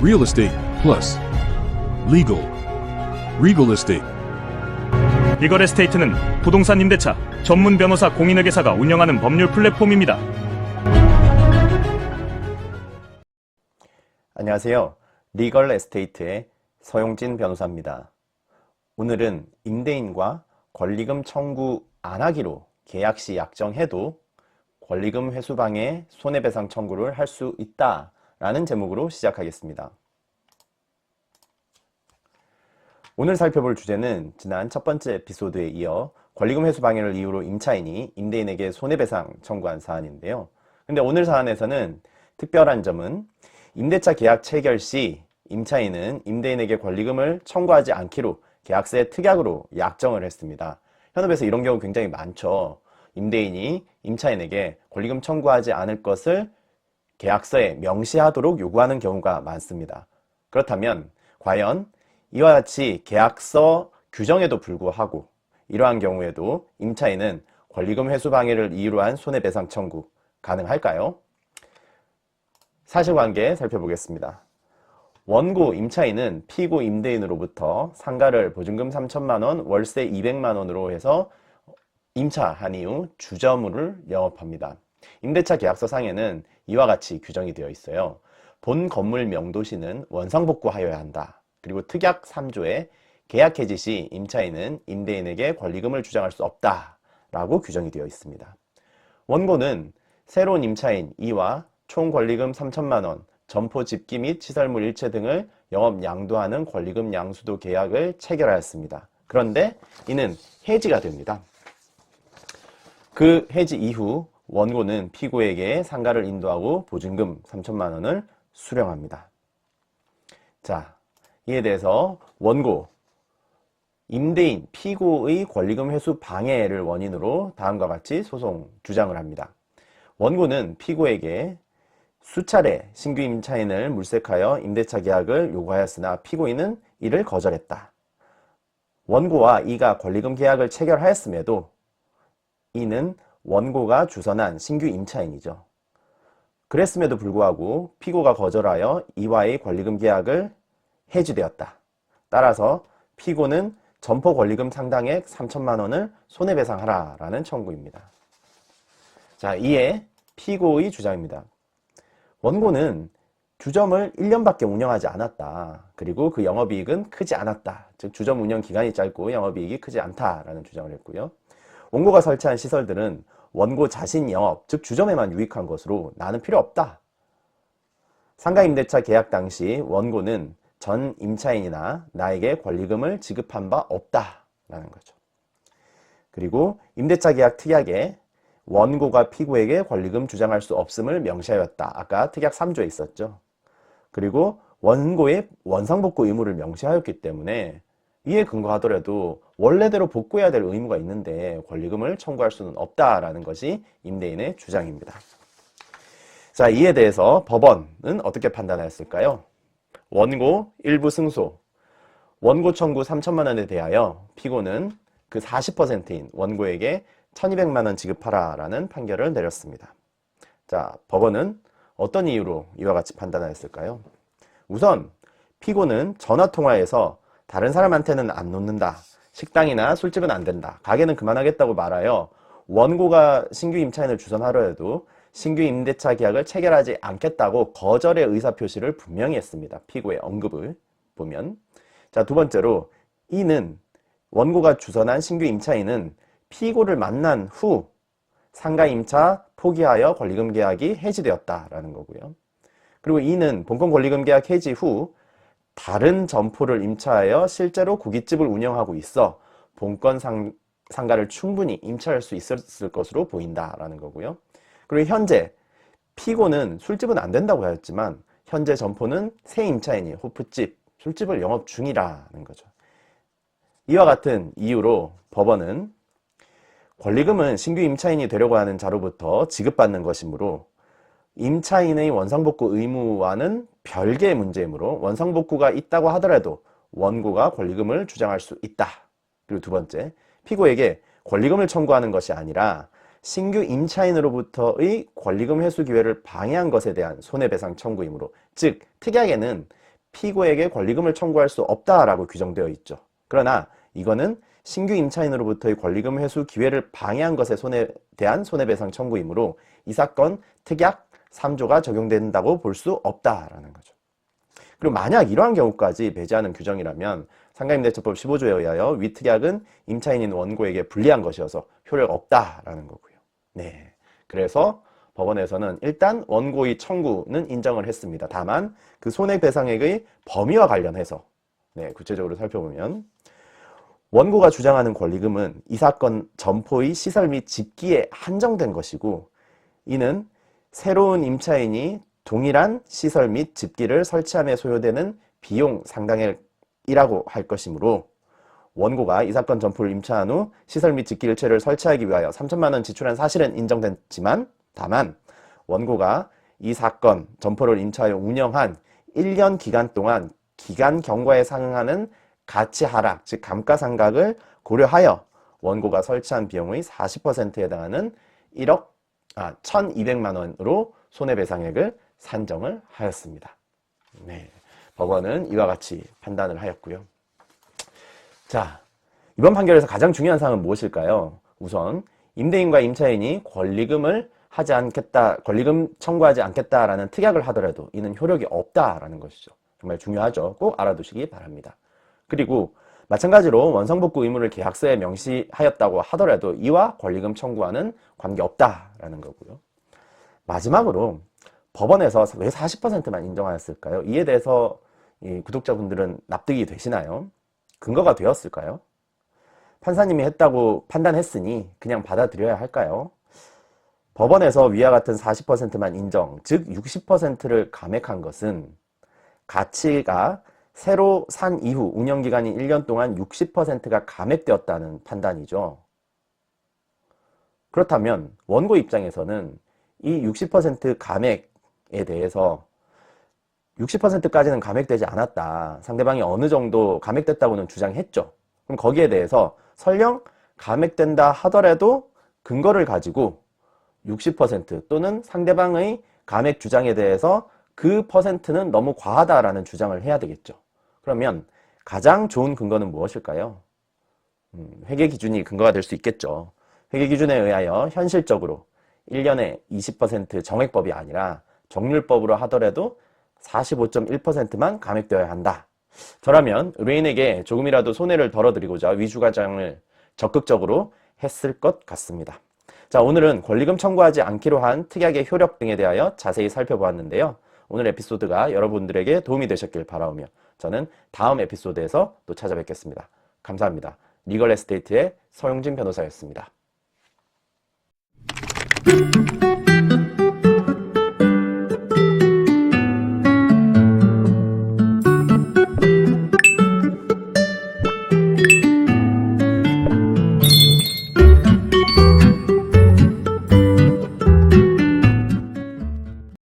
Real estate plus legal. Regal estate. 리걸 에스테이트는 부동산 임대차 전문 변호사 공인회계사가 운영하는 법률 플랫폼입니다. 안녕하세요. 리걸 에스테이트의 서용진 변호사입니다. 오늘은 임대인과 권리금 청구 안 하기로 계약 시 약정해도 권리금 회수방해 손해배상 청구를 할 수 있다 라는 제목으로 시작하겠습니다. 오늘 살펴볼 주제는 지난 첫 번째 에피소드에 이어 권리금 회수 방해를 이유로 임차인이 임대인에게 손해배상 청구한 사안인데요. 근데 오늘 사안에서는 특별한 점은 임대차 계약 체결 시 임차인은 임대인에게 권리금을 청구하지 않기로 계약서에 특약으로 약정을 했습니다. 현업에서 이런 경우 굉장히 많죠. 임대인이 임차인에게 권리금 청구하지 않을 것을 계약서에 명시하도록 요구하는 경우가 많습니다. 그렇다면 과연 이와 같이 계약서 규정에도 불구하고 이러한 경우에도 임차인은 권리금 회수 방해를 이유로 한 손해배상 청구 가능할까요? 사실관계 살펴보겠습니다. 원고 임차인은 피고 임대인으로부터 상가를 보증금 3천만 원, 월세 200만 원으로 해서 임차한 이후 주점을 영업합니다. 임대차 계약서 상에는 이와 같이 규정이 되어 있어요. 본 건물 명도시는 원상복구하여야 한다. 그리고 특약 3조에 계약 해지 시 임차인은 임대인에게 권리금을 주장할 수 없다. 라고 규정이 되어 있습니다. 원고는 새로운 임차인 이와 총 권리금 3천만 원, 점포 집기 및 시설물 일체 등을 영업 양도하는 권리금 양수도 계약을 체결하였습니다. 그런데 이는 해지가 됩니다. 그 해지 이후 원고는 피고에게 상가를 인도하고 보증금 3천만 원을 수령합니다. 자, 이에 대해서 원고, 임대인, 피고의 권리금 회수 방해를 원인으로 다음과 같이 소송 주장을 합니다. 원고는 피고에게 수차례 신규 임차인을 물색하여 임대차 계약을 요구하였으나 피고인은 이를 거절했다. 원고와 이가 권리금 계약을 체결하였음에도 이는 원고가 주선한 신규 임차인이죠. 그랬음에도 불구하고 피고가 거절하여 이와의 권리금 계약을 해지되었다. 따라서 피고는 점포 권리금 상당액 3천만 원을 손해배상하라라는 청구입니다. 자, 이에 피고의 주장입니다. 원고는 주점을 1년밖에 운영하지 않았다. 그리고 그 영업이익은 크지 않았다. 즉 주점 운영 기간이 짧고 영업이익이 크지 않다라는 주장을 했고요. 원고가 설치한 시설들은 원고 자신 영업, 즉 주점에만 유익한 것으로 나는 필요 없다. 상가 임대차 계약 당시 원고는 전 임차인이나 나에게 권리금을 지급한 바 없다라는 거죠. 그리고 임대차 계약 특약에 원고가 피고에게 권리금 주장할 수 없음을 명시하였다. 아까 특약 3조에 있었죠. 그리고 원고의 원상복구 의무를 명시하였기 때문에 이에 근거하더라도 원래대로 복구해야 될 의무가 있는데 권리금을 청구할 수는 없다라는 것이 임대인의 주장입니다. 자, 이에 대해서 법원은 어떻게 판단하였을까요? 원고 일부 승소, 원고 청구 3천만 원에 대하여 피고는 그 40%인 원고에게 1200만 원 지급하라라는 판결을 내렸습니다. 자, 법원은 어떤 이유로 이와 같이 판단하였을까요? 우선 피고는 전화 통화에서 다른 사람한테는 안 놓는다. 식당이나 술집은 안 된다. 가게는 그만하겠다고 말하여 원고가 신규 임차인을 주선하려 해도 신규 임대차 계약을 체결하지 않겠다고 거절의 의사 표시를 분명히 했습니다. 피고의 언급을 보면. 자, 두 번째로 이는 원고가 주선한 신규 임차인은 피고를 만난 후 상가 임차 포기하여 권리금 계약이 해지되었다라는 거고요. 그리고 이는 본건 권리금 계약 해지 후 다른 점포를 임차하여 실제로 고깃집을 운영하고 있어 본건 상, 상가를 충분히 임차할 수 있었을 것으로 보인다라는 거고요. 그리고 현재 피고는 술집은 안 된다고 하였지만 현재 점포는 새 임차인이 호프집, 술집을 영업 중이라는 거죠. 이와 같은 이유로 법원은 권리금은 신규 임차인이 되려고 하는 자로부터 지급받는 것이므로 임차인의 원상복구 의무와는 별개의 문제이므로 원상복구가 있다고 하더라도 원고가 권리금을 주장할 수 있다. 그리고 두 번째, 피고에게 권리금을 청구하는 것이 아니라 신규 임차인으로부터의 권리금 회수 기회를 방해한 것에 대한 손해배상 청구이므로 즉 특약에는 피고에게 권리금을 청구할 수 없다라고 규정되어 있죠. 그러나 이거는 신규 임차인으로부터의 권리금 회수 기회를 방해한 것에 손해 대한 손해배상 청구이므로 이 사건 특약 3조가 적용된다고 볼 수 없다라는 거죠. 그리고 만약 이러한 경우까지 배제하는 규정이라면 상가임대차법 15조에 의하여 위특약은 임차인인 원고에게 불리한 것이어서 효력 없다라는 거고요. 네. 그래서 법원에서는 일단 원고의 청구는 인정을 했습니다. 다만 그 손해배상액의 범위와 관련해서 네, 구체적으로 살펴보면 원고가 주장하는 권리금은 이 사건 점포의 시설 및 집기에 한정된 것이고 이는 새로운 임차인이 동일한 시설 및 집기를 설치함에 소요되는 비용 상당액이라고 할 것이므로 원고가 이 사건 점포를 임차한 후 시설 및 집기일체를 설치하기 위하여 3천만 원 지출한 사실은 인정됐지만 다만 원고가 이 사건 점포를 임차하여 운영한 1년 기간 동안 기간 경과에 상응하는 가치 하락, 즉 감가상각을 고려하여 원고가 설치한 비용의 40%에 해당하는 1억 아 1,200만 원으로 손해배상액을 산정을 하였습니다. 네. 법원은 이와 같이 판단을 하였고요. 자, 이번 판결에서 가장 중요한 사항은 무엇일까요? 우선 임대인과 임차인이 권리금을 하지 않겠다, 권리금 청구하지 않겠다라는 특약을 하더라도 이는 효력이 없다라는 것이죠. 정말 중요하죠. 꼭 알아두시기 바랍니다. 그리고 마찬가지로 원상복구 의무를 계약서에 명시하였다고 하더라도 이와 권리금 청구와는 관계없다라는 거고요. 마지막으로 법원에서 왜 40%만 인정하였을까요? 이에 대해서 이 구독자분들은 납득이 되시나요? 근거가 되었을까요? 판사님이 했다고 판단했으니 그냥 받아들여야 할까요? 법원에서 위와 같은 40%만 인정, 즉 60%를 감액한 것은 가치가 새로 산 이후 운영기간인 1년 동안 60%가 감액되었다는 판단이죠. 그렇다면 원고 입장에서는 이 60% 감액에 대해서 60%까지는 감액되지 않았다. 상대방이 어느 정도 감액됐다고는 주장했죠. 그럼 거기에 대해서 설령 감액된다 하더라도 근거를 가지고 60% 또는 상대방의 감액 주장에 대해서 그 퍼센트는 너무 과하다라는 주장을 해야 되겠죠. 그러면 가장 좋은 근거는 무엇일까요? 음, 회계 기준이 근거가 될 수 있겠죠. 회계 기준에 의하여 현실적으로 1년에 20% 정액법이 아니라 정률법으로 하더라도 45.1%만 감액되어야 한다. 저라면 의뢰인에게 조금이라도 손해를 덜어드리고자 위주가장을 적극적으로 했을 것 같습니다. 자, 오늘은 권리금 청구하지 않기로 한 특약의 효력 등에 대하여 자세히 살펴보았는데요. 오늘 에피소드가 여러분들에게 도움이 되셨길 바라오며 저는 다음 에피소드에서 또 찾아뵙겠습니다. 감사합니다. 리걸 에스테이트의 서용진 변호사였습니다.